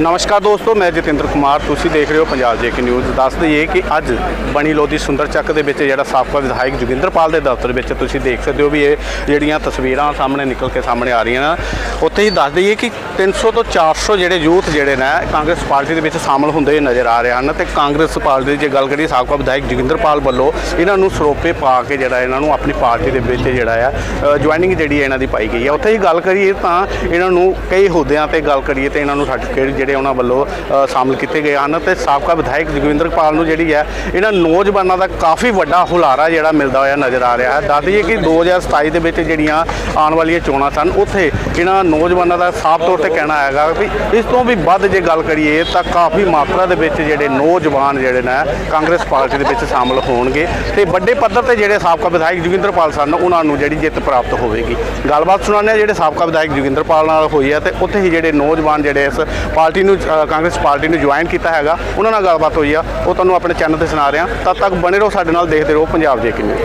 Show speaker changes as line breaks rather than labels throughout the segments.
ਨਮਸਕਾਰ ਦੋਸਤੋ, ਮੈਂ ਜਤਿੰਦਰ ਕੁਮਾਰ। ਤੁਸੀਂ ਦੇਖ ਰਹੇ ਹੋ ਪੰਜਾਬ ਜੇ ਕੇ ਨਿਊਜ਼। ਦੱਸ ਦਈਏ ਕਿ ਅੱਜ ਬਣੀ ਲੋਧੀ ਸੁੰਦਰ ਚੱਕ ਦੇ ਵਿੱਚ ਜਿਹੜਾ ਸਾਬਕਾ ਵਿਧਾਇਕ ਜੋਗਿੰਦਰਪਾਲ ਦੇ ਦਫ਼ਤਰ ਵਿੱਚ ਤੁਸੀਂ ਦੇਖ ਸਕਦੇ ਹੋ ਵੀ ਇਹ ਜਿਹੜੀਆਂ ਤਸਵੀਰਾਂ ਸਾਹਮਣੇ ਨਿਕਲ ਕੇ ਸਾਹਮਣੇ ਆ ਰਹੀਆਂ ਉੱਥੇ ਹੀ ਦੱਸ ਦਈਏ ਕਿ 300 ਤੋਂ 400 ਜਿਹੜੇ ਯੂਥ ਜਿਹੜੇ ਨੇ, ਕਾਂਗਰਸ ਪਾਰਟੀ ਦੇ ਵਿੱਚ ਸ਼ਾਮਲ ਹੁੰਦੇ ਨਜ਼ਰ ਆ ਰਹੇ ਹਨ ਤੇ ਕਾਂਗਰਸ ਪਾਰਟੀ ਦੀ ਜੇ ਗੱਲ ਕਰੀਏ, ਸਾਬਕਾ ਵਿਧਾਇਕ ਜੋਗਿੰਦਰਪਾਲ ਵੱਲੋਂ ਇਹਨਾਂ ਨੂੰ ਸਰੋਪੇ ਪਾ ਕੇ ਜਿਹੜਾ ਇਹਨਾਂ ਨੂੰ ਆਪਣੀ ਪਾਰਟੀ ਦੇ ਵਿੱਚ ਜਿਹੜਾ ਆ ਜੁਆਇਨਿੰਗ ਜਿਹੜੀ ਹੈ ਇਹਨਾਂ ਦੀ ਪਾਈ ਗਈ ਹੈ ਉੱਥੇ ਹੀ ਗੱਲ ਕਰੀਏ ਤਾਂ ਇਹਨਾਂ ਨੂੰ ਕਈ ਅਹੁਦਿਆਂ ਤੇ ਗੱਲ ਕਰੀਏ ਤੇ ਇਹਨਾਂ ਨੂੰ ਸਰਟੀਫਿਕੇਟ ਜਿਹੜੇ ਉਹਨਾਂ ਵੱਲੋਂ ਅ, ਸ਼ਾਮਲ ਕੀਤੇ ਗਏ ਹਨ ਤੇ ਸਾਬਕਾ ਵਿਧਾਇਕ ਜੋਗਿੰਦਰਪਾਲ ਨੂੰ ਜਿਹੜੀ ਹੈ ਇਹਨਾਂ ਨੌਜਵਾਨਾਂ ਦਾ ਕਾਫੀ ਵੱਡਾ ਹੁਲਾਰਾ ਜਿਹੜਾ ਮਿਲਦਾ ਹੋਇਆ ਨਜ਼ਰ ਆ ਰਿਹਾ ਹੈ। ਦੱਸ ਦਈਏ ਕਿ 2027 ਦੇ ਵਿੱਚ ਜਿਹੜੀਆਂ ਆਉਣ ਵਾਲੀਆਂ ਚੋਣਾਂ ਸਨ ਉੱਥੇ ਇਹਨਾਂ ਨੌਜਵਾਨਾਂ ਦਾ ਸਾਫ਼ ਤੌਰ ਤੇ ਕਹਿਣਾ ਹੈਗਾ ਵੀ ਇਸ ਤੋਂ ਵੀ ਵੱਧ ਜੇ ਗੱਲ ਕਰੀਏ ਤਾਂ ਕਾਫੀ ਮਾਤਰਾ ਦੇ ਵਿੱਚ ਜਿਹੜੇ ਨੌਜਵਾਨ ਜਿਹੜੇ ਨੇ ਕਾਂਗਰਸ ਪਾਰਟੀ ਦੇ ਵਿੱਚ ਸ਼ਾਮਲ ਹੋਣਗੇ ਤੇ ਵੱਡੇ ਪੱਧਰ ਤੇ ਜਿਹੜੇ ਸਾਬਕਾ ਵਿਧਾਇਕ ਜੋਗਿੰਦਰਪਾਲ ਸਨ ਉਹਨਾਂ ਨੂੰ ਜਿਹੜੀ ਜਿੱਤ ਪ੍ਰਾਪਤ ਹੋਵੇਗੀ। ਗੱਲਬਾਤ ਸੁਣਾਉਂਦੇ ਹਾਂ ਜਿਹੜੇ ਸਾਬਕਾ ਵਿਧਾਇਕ ਜੋਗਿੰਦਰਪਾਲ ਨਾਲ ਹੋਈ ਹੈ ਤੇ ਉੱਥੇ ਹੀ ਜਿਹੜੇ ਨੌਜਵਾਨ ਜਿਹੜੇ ਇਸ ਪਾਰਟੀ ਨੂੰ ਕਾਂਗਰਸ ਪਾਰਟੀ ਨੂੰ ਜੁਆਇਨ ਕੀਤਾ ਹੈਗਾ। ਉਹਨਾਂ ਨਾਲ ਗੱਲਬਾਤ ਹੋਈ ਆ। ਉਹ ਤੁਹਾਨੂੰ ਆਪਣੇ ਚੈਨਲ ਤੇ ਸੁਣਾ ਰਿਹਾ ਤਦ ਤੱਕ ਬਣੇ ਰਹੋ ਸਾਡੇ ਨਾਲ, ਦੇਖਦੇ ਰਹੋ ਪੰਜਾਬ ਜੇ ਕਿੰਨੇ।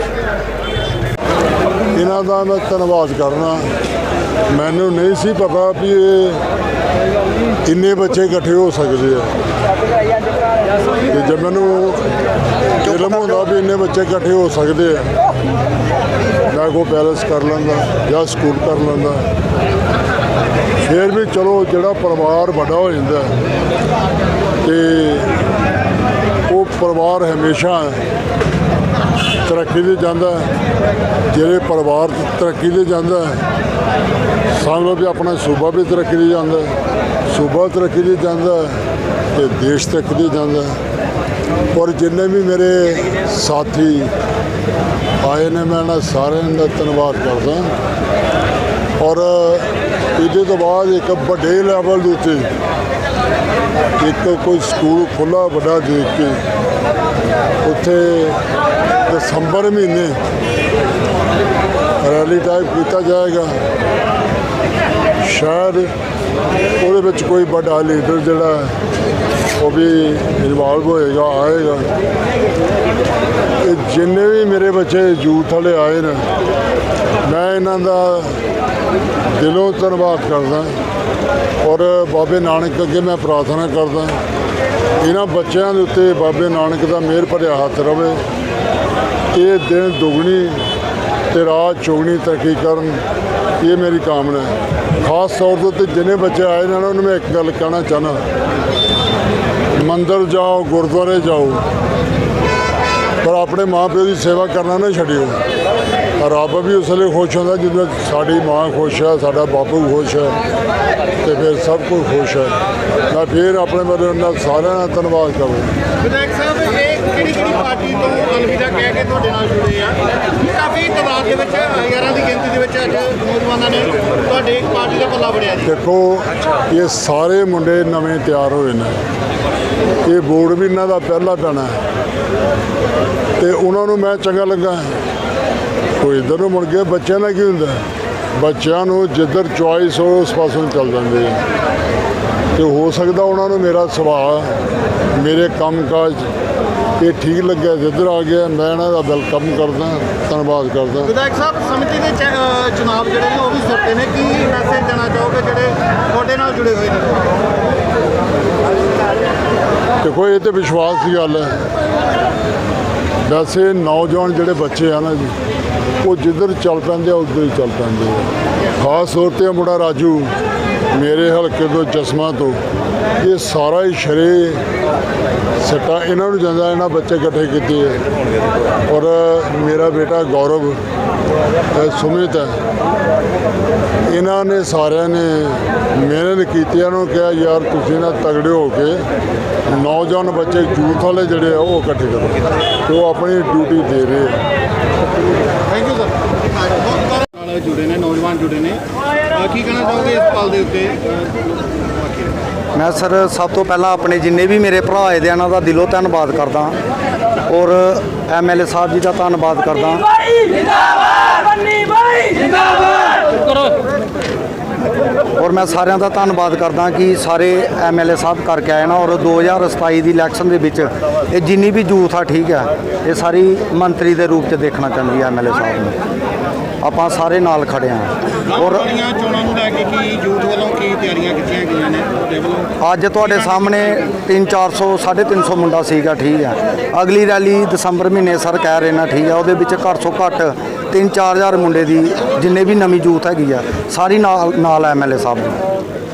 ਇਹਨਾਂ ਦਾ ਮੈਂ ਧੰਨਵਾਦ ਕਰਨਾ। ਮੈਨੂੰ ਨਹੀਂ ਸੀ ਪਤਾ ਵੀ ਇਹ ਇੰਨੇ ਬੱਚੇ ਇਕੱਠੇ ਹੋ ਸਕਦੇ ਆ। ਤੇ ਜਦ ਮੈਨੂੰ ਇਲਮ ਹੁੰਦਾ ਵੀ ਇੰਨੇ ਬੱਚੇ ਇਕੱਠੇ ਹੋ ਸਕਦੇ ਆ, ਮੈਂ ਕੋ ਪੈਲਸ ਕਰ ਲੈਂਦਾ ਜਾਂ ਸਕੂਲ ਕਰ ਲੈਂਦਾ। ਫਿਰ ਵੀ ਚਲੋ ਜਿਹੜਾ ਪਰਿਵਾਰ ਵੱਡਾ ਹੋ ਜਾਂਦਾ ਤੇ ਉਹ ਪਰਿਵਾਰ ਹਮੇਸ਼ਾ ਤਰੱਕੀ ਤੇ ਜਾਂਦਾ ਜਿਹੜੇ ਪਰਿਵਾਰ ਤਰੱਕੀ ਤੇ ਜਾਂਦਾ ਸਾਨੂੰ ਵੀ ਆਪਣਾ ਸੂਬਾ ਵੀ ਤਰੱਕੀ ਤੇ ਜਾਂਦਾ ਸੂਬਾ ਤਰੱਕੀ ਤੇ ਜਾਂਦਾ ਹੈ ਤੇ ਦੇਸ਼ ਤਰੱਕੀ ਤੇ ਜਾਂਦਾ ਔਰ ਜਿੰਨੇ ਵੀ ਮੇਰੇ ਸਾਥੀ ਆਏ ਨੇ, ਮੈਂ ਇਹਨਾਂ ਸਾਰਿਆਂ ਦਾ ਧੰਨਵਾਦ ਕਰਦਾ। ਔਰ ਇਹਦੇ ਤੋਂ ਬਾਅਦ ਇੱਕ ਵੱਡੇ ਲੈਵਲ ਦੇ ਉੱਤੇ ਇੱਕ ਕੋਈ ਸਕੂਲ ਖੁੱਲਾ ਵੱਡਾ ਦੇਖ ਕੇ ਉੱਥੇ ਦਸੰਬਰ ਮਹੀਨੇ ਰੈਲੀ ਟਾਈਪ ਕੀਤਾ ਜਾਏਗਾ। ਸ਼ਾਇਦ ਉਹਦੇ ਵਿੱਚ ਕੋਈ ਵੱਡਾ ਲੀਡਰ ਜਿਹੜਾ ਉਹ ਵੀ ਇਨਵੋਲਵ ਹੋਏਗਾ, ਆਏਗਾ। ਇਹ ਜਿੰਨੇ ਵੀ ਮੇਰੇ ਬੱਚੇ ਯੂਥ ਵਾਲੇ ਆਏ ਨੇ ਇਹਨਾਂ ਦਾ ਦਿਲੋਂ ਧੰਨਵਾਦ ਕਰਦਾ ਔਰ ਬਾਬੇ ਨਾਨਕ ਅੱਗੇ ਮੈਂ ਪ੍ਰਾਰਥਨਾ ਕਰਦਾ ਇਹਨਾਂ ਬੱਚਿਆਂ ਦੇ ਉੱਤੇ ਬਾਬੇ ਨਾਨਕ ਦਾ ਮਿਹਰ ਭਰਿਆ ਹੱਥ ਰਵੇ। ਇਹ ਦਿਨ ਦੁਗਣੀ ਤੇ ਰਾਤ ਚੌਗਣੀ ਤਰੱਕੀ ਕਰਨ ਇਹ ਮੇਰੀ ਕਾਮਨਾ ਹੈ। ਖਾਸ ਤੌਰ ਦੇ ਉੱਤੇ ਜਿੰਨੇ ਬੱਚੇ ਆਏ ਨੇ ਉਹਨਾਂ ਨੂੰ ਮੈਂ ਇੱਕ ਗੱਲ ਕਹਿਣਾ ਚਾਹਨਾ ਮੰਦਰ ਜਾਓ, ਗੁਰਦੁਆਰੇ ਜਾਓ, ਪਰ ਆਪਣੇ ਮਾਪਿਓ ਦੀ ਸੇਵਾ ਕਰਨਾ ਨਾ ਛੱਡਿਓ। ਰੱਬ ਵੀ ਉਸ ਵੇਲੇ ਖੁਸ਼ ਹੁੰਦਾ ਜਦੋਂ ਸਾਡੀ ਮਾਂ ਖੁਸ਼ ਹੈ ਸਾਡਾ ਬਾਪੂ ਖੁਸ਼ ਹੈ ਤੇ ਫਿਰ ਸਭ ਕੁਝ ਖੁਸ਼ ਹੈ। ਮੈਂ ਫਿਰ ਆਪਣੇ ਵੱਲੋਂ ਉਹਨਾਂ ਸਾਰਿਆਂ ਦਾ ਧੰਨਵਾਦ ਕਰਦਾ
ਵਿਧਾਇਕ ਸਾਹਿਬ ਇਹ ਕਿਹੜੀ ਕਿਹੜੀ ਪਾਰਟੀ ਤੋਂ ਅਲਵਿਦਾ ਕਹਿ ਕੇ ਤੁਹਾਡੇ ਨਾਲ ਜੁੜੇ ਆ? ਕਾਫੀ ਤਾਦਾਦ ਦੇ ਵਿੱਚ ਹਜ਼ਾਰਾਂ ਦੀ ਗਿਣਤੀ ਦੇ ਵਿੱਚ ਅੱਜ ਨੌਜਵਾਨਾਂ ਨੇ ਤੁਹਾਡੇ ਪਾਰਟੀ ਦਾ ਪੱਲਾ ਫੜਿਆ ਜੀ।
ਦੇਖੋ ਇਹ ਸਾਰੇ ਮੁੰਡੇ ਨਵੇਂ ਤਿਆਰ ਹੋਏ ਨੇ। ਇਹ ਬੋਰਡ ਵੀ ਇਹਨਾਂ ਦਾ ਪਹਿਲਾ ਪੈਣਾ ਹੈ। ਤੇ ਉਹਨਾਂ ਨੂੰ ਮੈਂ ਚੰਗਾ ਲੱਗਾ ਕੋਈ ਇੱਧਰ ਨੂੰ ਮੁੜ ਗਿਆ ਬੱਚਿਆਂ ਨਾਲ ਕੀ ਹੁੰਦਾ? ਬੱਚਿਆਂ ਨੂੰ ਜਿੱਧਰ ਚੁਆਇਸ ਹੋ ਉਸ ਪਾਸੋਂ ਚੱਲ ਜਾਂਦੇ ਆ। ਤੇ ਹੋ ਸਕਦਾ ਉਹਨਾਂ ਨੂੰ ਮੇਰਾ ਸੁਭਾਅ ਮੇਰੇ ਕੰਮਕਾਜ ਇਹ ਠੀਕ ਲੱਗਿਆ ਜਿੱਧਰ ਆ ਗਿਆ ਮੈਂ ਇਹਨਾਂ ਦਾ ਵੈਲਕਮ ਕਰਦਾ ਧੰਨਵਾਦ ਕਰਦਾ।
ਵਿਧਾਇਕ ਸਾਹਿਬ ਸਮਿਤੀ ਦੇ ਚੁਣਾਵ ਜਿਹੜੇ ਨੇ ਉਹ ਵੀ ਸਿਰਤੇ ਨੇ। ਕੀ ਮੈਸੇਜ ਦੇਣਾ ਚਾਹੋਗੇ ਜਿਹੜੇ ਤੁਹਾਡੇ ਨਾਲ ਜੁੜੇ ਹੋਏ ਨੇ?
ਦੇਖੋ ਇਹ ਤੇ ਵਿਸ਼ਵਾਸ ਦੀ ਗੱਲ ਹੈ। ਵੈਸੇ ਨੌਜਵਾਨ ਜਿਹੜੇ ਬੱਚੇ ਆ ਨਾ ਜੀ, ਉਹ ਜਿੱਧਰ ਚੱਲ ਪੈਂਦੇ ਆ, ਉੱਧਰ ਹੀ ਚੱਲ ਪੈਂਦੇ ਆ। ਖਾਸ ਤੌਰ ਤੇ ਇਹ ਮੁੰਡਾ ਰਾਜੂ, ਮੇਰੇ ਹਲਕੇ ਤੋਂ ਚਸ਼ਮਾ ਤੋਂ। ਇਹ ਸਾਰਾ ਹੀ ਸ਼ਰੇ ਸੱਟਾ ਇਹਨਾਂ ਨੂੰ ਜਾਂਦਾ, ਇਹਨਾਂ ਬੱਚੇ ਇਕੱਠੇ ਕੀਤੇ ਆ। ਔਰ ਮੇਰਾ ਬੇਟਾ ਗੌਰਵ ਸੁਮਿਤ ਹੈ। ਇਹਨਾਂ ਨੇ ਸਾਰਿਆਂ ਨੇ ਮਿਹਨਤ ਕੀਤੀ, ਇਹਨਾਂ ਨੂੰ ਕਿਹਾ, ਯਾਰ ਤੁਸੀਂ ਨਾ ਤਗੜੇ ਹੋ ਕੇ ਨੌਜਵਾਨ ਬੱਚੇ ਯੂਥ ਵਾਲੇ ਜਿਹੜੇ ਆ, ਉਹ ਇਕੱਠੇ ਕਰੋ। ਤੇ ਉਹ ਆਪਣੀ ਡਿਊਟੀ ਦੇ ਰਹੇ ਆ।
ਥੈਂਕ ਯੂ ਸਰ ਨਾਲ ਜੁੜੇ ਨੇ, ਨੌਜਵਾਨ ਜੁੜੇ ਨੇ। ਕੀ ਕਹਿਣਾ ਚਾਹੋਗੇ ਇਸ ਪਲ ਦੇ ਉੱਤੇ?
ਮੈਂ ਸਰ ਸਭ ਤੋਂ ਪਹਿਲਾਂ ਆਪਣੇ ਜਿੰਨੇ ਵੀ ਮੇਰੇ ਭਰਾ ਆਏ ਦੇ ਆ, ਇਹਨਾਂ ਦਾ ਦਿਲੋਂ ਧੰਨਵਾਦ ਕਰਦਾ ਔਰ ਐਮਐਲਏ ਸਾਹਿਬ ਜੀ ਦਾ ਧੰਨਵਾਦ ਕਰਦਾ ਔਰ ਮੈਂ ਸਾਰਿਆਂ ਦਾ ਧੰਨਵਾਦ ਕਰਦਾ ਕਿ ਸਾਰੇ ਐਮਐਲਏ ਸਾਹਿਬ ਕਰਕੇ ਆਏ ਨਾ ਔਰ 2027 ਦੀ ਇਲੈਕਸ਼ਨ ਦੇ ਵਿੱਚ ਇਹ ਜਿੰਨੀ ਵੀ ਯੂਥ ਆ ਠੀਕ ਹੈ ਇਹ ਸਾਰੀ ਮੰਤਰੀ ਦੇ ਰੂਪ 'ਚ ਦੇਖਣਾ ਚਾਹੁੰਦੀ ਹੈ ਐਮਐਲਏ ਸਾਹਿਬ ਨੂੰ। ਆਪਾਂ ਸਾਰੇ ਨਾਲ ਖੜੇ ਆ। ਔਰ
ਵਾਲੀਆਂ ਚੋਣਾਂ ਨੂੰ ਲੈ ਕੇ ਕੀ ਯੂਥ ਵੱਲੋਂ ਕੀ ਤਿਆਰੀਆਂ ਕੀਤੀਆਂ ਗਈਆਂ ਨੇ? ਤੁਹਾਡੇ ਵੱਲੋਂ?
ਅੱਜ ਤੁਹਾਡੇ ਸਾਹਮਣੇ 3-400 350 ਮੁੰਡਾ ਸੀਗਾ ਠੀਕ ਆ। ਅਗਲੀ ਰੈਲੀ ਦਸੰਬਰ ਮਹੀਨੇ ਸਰ ਕਹਿ ਰਹੇ ਨਾ ਠੀਕ ਆ। ਉਹਦੇ ਵਿੱਚ ਘੱਟ ਤੋਂ ਘੱਟ 3-4000 ਮੁੰਡੇ ਦੀ ਜਿੰਨੇ ਵੀ ਨਵੀਂ ਯੂਥ ਹੈਗੀ ਆ ਸਾਰੀ ਨਾਲ ਨਾਲ ਐਮਐਲਏ ਸਾਹਿਬ ਦੀ।